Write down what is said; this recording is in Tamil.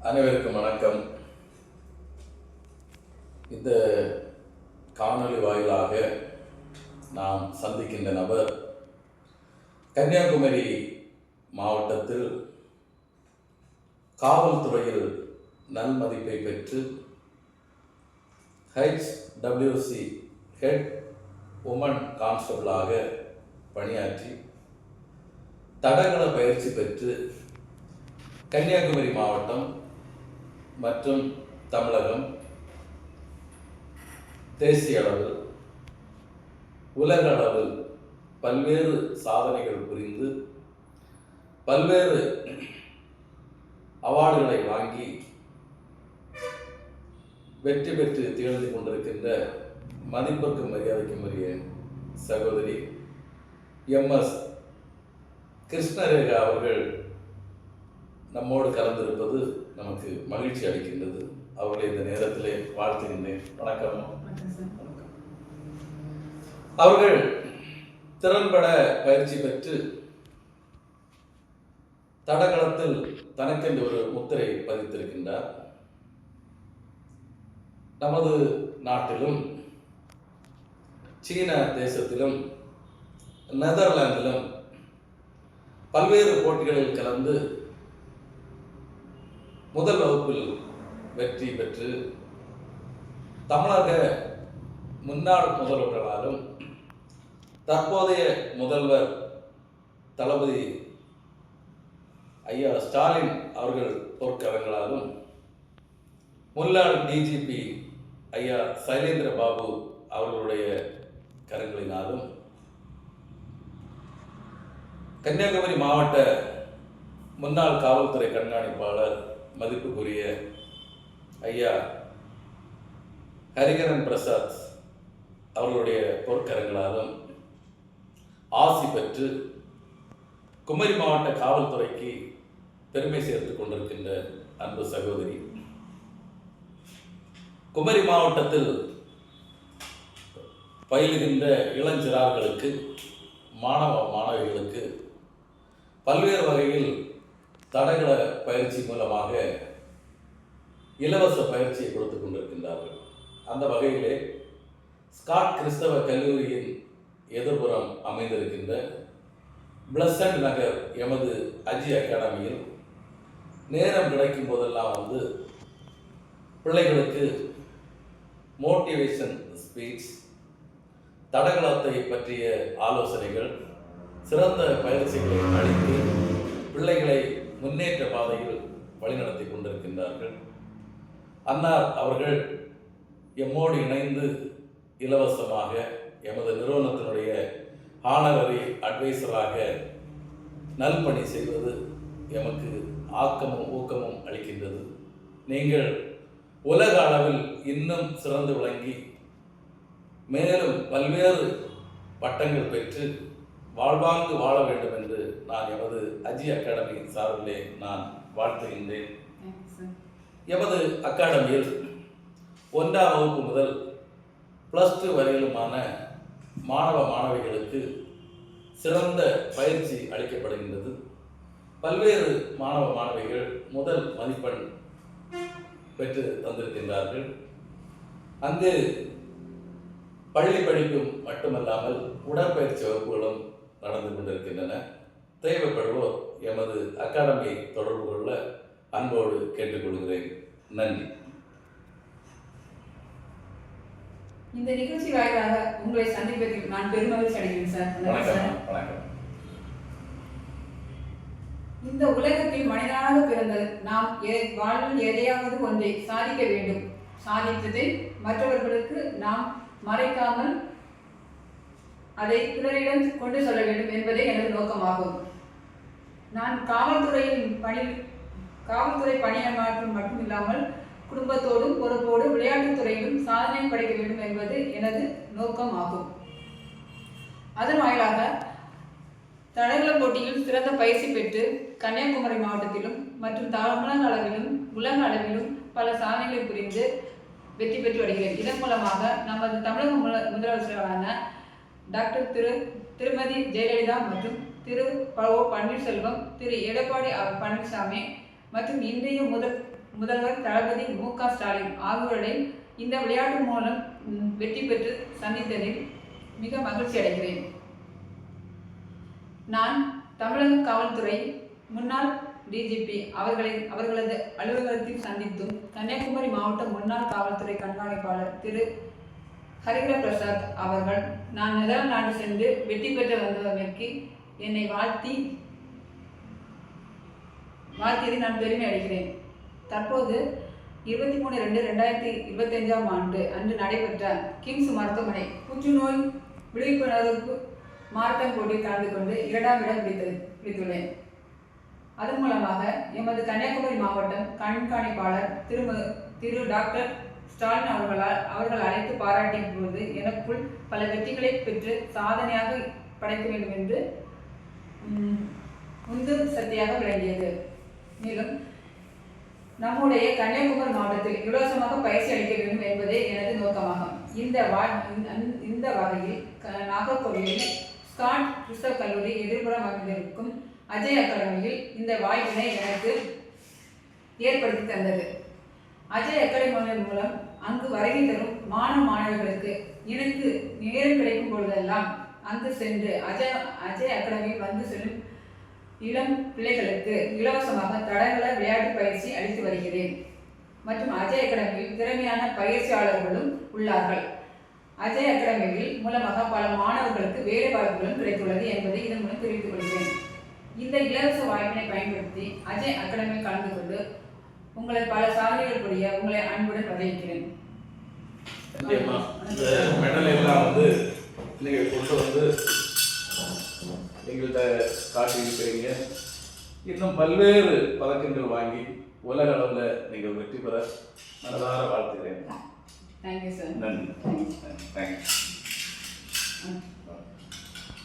அனைவருக்கும் வணக்கம். இந்த காணொளி வாயிலாக நாம் சந்திக்கின்ற நபர் கன்னியாகுமரி மாவட்டத்தில் காவல்துறையில் நன்மதிப்பை பெற்று ஹெச்டபிள்யூசி ஹெட் உமன் கான்ஸ்டபிளாக பணியாற்றி தடகள பயிற்சி பெற்று கன்னியாகுமரி மாவட்டம் மற்றும் தமிழகம். தேசிய அளவில் உலக அளவில் பல்வேறு சாதனைகள் புரிந்து பல்வேறு அவார்டுகளை வாங்கி வெற்றி பெற்று திகழ்ந்து கொண்டிருக்கின்ற மதிப்பிற்கும் மரியாதைக்கும் உரிய சகோதரி எம்எஸ் கிருஷ்ணரேகா அவர்கள் நம்மோடு கலந்திருப்பது நமக்கு மகிழ்ச்சி அளிக்கின்றது. அவர்களை இந்த நேரத்திலே வாழ்த்துகின்றேன். வணக்கம். அவர்கள் திறன்பட பயிற்சி பெற்று தடகளத்தில் தனக்கென்று ஒரு முத்திரை பதித்திருக்கின்றார். நமது நாட்டிலும் சீன தேசத்திலும் நெதர்லாந்திலும் பல்வேறு போட்டிகளில் கலந்து முதல் வகுப்பில் வெற்றி பெற்று தமிழக முன்னாள் முதல்வர்களாலும் தற்போதைய முதல்வர் தளபதி ஐயா ஸ்டாலின் அவர்கள் பொற்கரங்களாலும் முன்னாள் டிஜிபி ஐயா சைலேந்திர பாபு அவர்களுடைய கரங்களினாலும் கன்னியாகுமரி மாவட்ட முன்னாள் காவல்துறை கண்காணிப்பாளர் மதிப்புக்குரிய ஐயா ஹரிகரன் பிரசாத் அவர்களுடைய பொற்கரங்களாலும் ஆசி பெற்று குமரி மாவட்ட காவல்துறைக்கு பெருமை சேர்த்து கொண்டிருக்கின்ற அன்பு சகோதரி. குமரி மாவட்டத்தில் பயிலுகின்ற இளஞ்சிறார்களுக்கு மாணவ மாணவிகளுக்கு பல்வேறு வகையில் தடகள பயிற்சி மூலமாக இலவச பயிற்சியை கொடுத்து கொண்டிருக்கின்றார்கள். அந்த வகையிலே ஸ்காட் கிறிஸ்தவ கல்லூரியின் எதிர்புறம் அமைந்திருக்கின்ற பிளஸண்ட் நகர் எமது அஜி அகாடமியில் நேரம் கிடைக்கும் போதெல்லாம் வந்து பிள்ளைகளுக்கு மோட்டிவேஷன் ஸ்பீச் தடகளத்தை பற்றிய ஆலோசனைகள் சிறந்த பயிற்சிகளை அளித்து பிள்ளைகளை முன்னேற்ற பாதையில் வழிநடத்தி கொண்டிருக்கின்றார்கள். அன்னார் அவர்கள் எம்மோடு இணைந்து இலவசமாக எமது நிறுவனத்தினுடைய ஆனரரி அட்வைசராக நல்பணி செய்வது எமக்கு ஆக்கமும் ஊக்கமும் அளிக்கின்றது. நீங்கள் உலக அளவில் இன்னும் சிறந்து விளங்கி மேலும் பல்வேறு பட்டங்கள் பெற்று வாழ்வாங்கு வாழ வேண்டும் என்று நான் எமது அஜி அகாடமி சார்பிலே நான் வாழ்த்துகின்றேன். எமது அகாடமியில் ஒன்றாம் வகுப்பு முதல் ப்ளஸ் டூ வரையிலுமான மாணவ மாணவிகளுக்கு சிறந்த பயிற்சி அளிக்கப்படுகின்றது. பல்வேறு மாணவ மாணவிகள் முதல் மதிப்பெண் பெற்று தந்திருக்கின்றார்கள். அங்கு பள்ளி படிப்பும் மட்டுமல்லாமல் உடற்பயிற்சி வகுப்புகளும் நடந்து கொண்டிருக்கின்றன. தேவைப்படுவோர் எமது அகாடமியை தொடர்பு கொள்ள அன்போடு கேட்டுக்கொள்கிறேன். நன்றி. இந்த நிகழ்ச்சி வாயிலாக உங்களை சந்திப்பதில் நான் பெருமகிழ்ச்சி அடைகிறேன் சார். வணக்கம் வணக்கம் இந்த உலகத்தில் மனிதனாக பிறந்த நாம் வாழ்வில் எதையாவது ஒன்றை சாதிக்க வேண்டும். சாதித்ததை மற்றவர்களுக்கு நாம் மறைக்காமல் அதை பிறரிடம் கொண்டு செல்ல வேண்டும் என்பதே எனது நோக்கமாகும். நான் காவல்துறையின் பணி காவல்துறை பணியாற்றும் மட்டும் இல்லாமல் குடும்பத்தோடும் பொறுப்போடு விளையாட்டுத் துறையிலும் சாதனை படைக்க வேண்டும் என்பது எனது நோக்கம் ஆகும் அதன் வாயிலாக தடகள போட்டியில் சிறந்த பயிற்சி பெற்று கன்னியாகுமரி மாவட்டத்திலும் மற்றும் தமிழக அளவிலும் உலக அளவிலும் பல சாதனைகளை புரிந்து வெற்றி பெற்று வருகிறேன். இதன் மூலமாக நமது தமிழக முதல- டாக்டர் திரு திருமதி ஜெயலலிதா மற்றும் திரு ப ஓ பன்னீர்செல்வம் திரு எடப்பாடி பழனிசாமி மற்றும் இன்றைய முதல் முதல்வர் தளபதி மு க ஸ்டாலின் ஆகியோரை இந்த விளையாட்டு மூலம் வெற்றி பெற்று சந்தித்ததில் மிக மகிழ்ச்சி அடைகிறேன். நான் தமிழக காவல்துறை முன்னாள் டிஜிபி அவர்களை அவர்களது அலுவலகத்தில் சந்தித்தும் கன்னியாகுமரி மாவட்ட முன்னாள் காவல்துறை கண்காணிப்பாளர் திரு ஹரிகர பிரசாத் அவர்கள் நான் நெதர்லாந்து சென்று வெற்றி பெற்று வந்தவர்களுக்கு என்னை வாழ்த்தி வாழ்த்தியதை நான் பெருமை அடைகிறேன். தற்போது இருபத்தி மூணு ரெண்டு ரெண்டாயிரத்தி இருபத்தஞ்சாம் ஆண்டு அன்று நடைபெற்ற கிங்ஸ் மருத்துவமனை புற்றுநோய் விழிப்புணர்வுக்கு மாரத்தான் போட்டியில் கலந்து கொண்டு இரண்டாம் இடம் பிடித்து பிடித்துள்ளேன். அதன் மூலமாக எமது கன்னியாகுமரி மாவட்டம் கண்காணிப்பாளர் திரும திரு டாக்டர் ஸ்டாலின் அவர்களால் அவர்கள் அழைத்து பாராட்டிய போது எனக்குள் பல வெற்றிகளை பெற்று சாதனையாக படைக்க வேண்டும் என்று ம், உந்து சக்தியாக விளங்கியது. மேலும் நம்முடைய கன்னியாகுமரி மாவட்டத்தில் இலவசமாக பயிற்சி அளிக்க வேண்டும் என்பதே எனது நோக்கமாகும். இந்த வா இந்த- வகையில் க- நாகர்கோவிலில் ஸ்காட் கிறிஸ்தவ கல்லூரி எதிர்புறம் அமைந்திருக்கும் அஜய் அகாடமியில் இந்த வாய்ப்பினை எனக்கு ஏற்படுத்தி தந்தது. அஜய் அகாடமி மூலம் அங்கு வருகை தரும் மாணவ மாணவர்களுக்கு எனக்கு நேரம் கிடைக்கும் பொழுதெல்லாம் அங்கு சென்று அஜய் அஜய் அகாடமியில் வந்து செல்லும் இளம் பிள்ளைகளுக்கு இலவசமாக தடகள விளையாட்டு பயிற்சி அளித்து வருகிறேன். மற்றும் அஜய் அகாடமியில் திறமையான பயிற்சியாளர்களும் உள்ளார்கள். அஜய் அகாடமியில் மூலமாக பல மாணவர்களுக்கு வேலை வாய்ப்புகளும் கிடைத்துள்ளது என்பதை இதன் மூலம் தெரிவித்துக் கொள்கிறேன். இந்த இலவச வாய்ப்பினை பயன்படுத்தி அஜய் அகாடமியில் கலந்து கொண்டு உங்களை பல சாதனைகள் புரிய உங்களை அன்புடன் வரவேற்கிறேன் இந்த மெடல் எல்லாம் வந்து நீங்கள் கொண்டு வந்து எங்கள்கிட்ட காட்டியிருக்கிறீங்க. இன்னும் பல்வேறு பதக்கங்கள் வாங்கி உலக அளவில் நீங்கள் வெற்றி பெற மனதார வாழ்த்துகிறேன். நன்றி. தேங்க்யூ.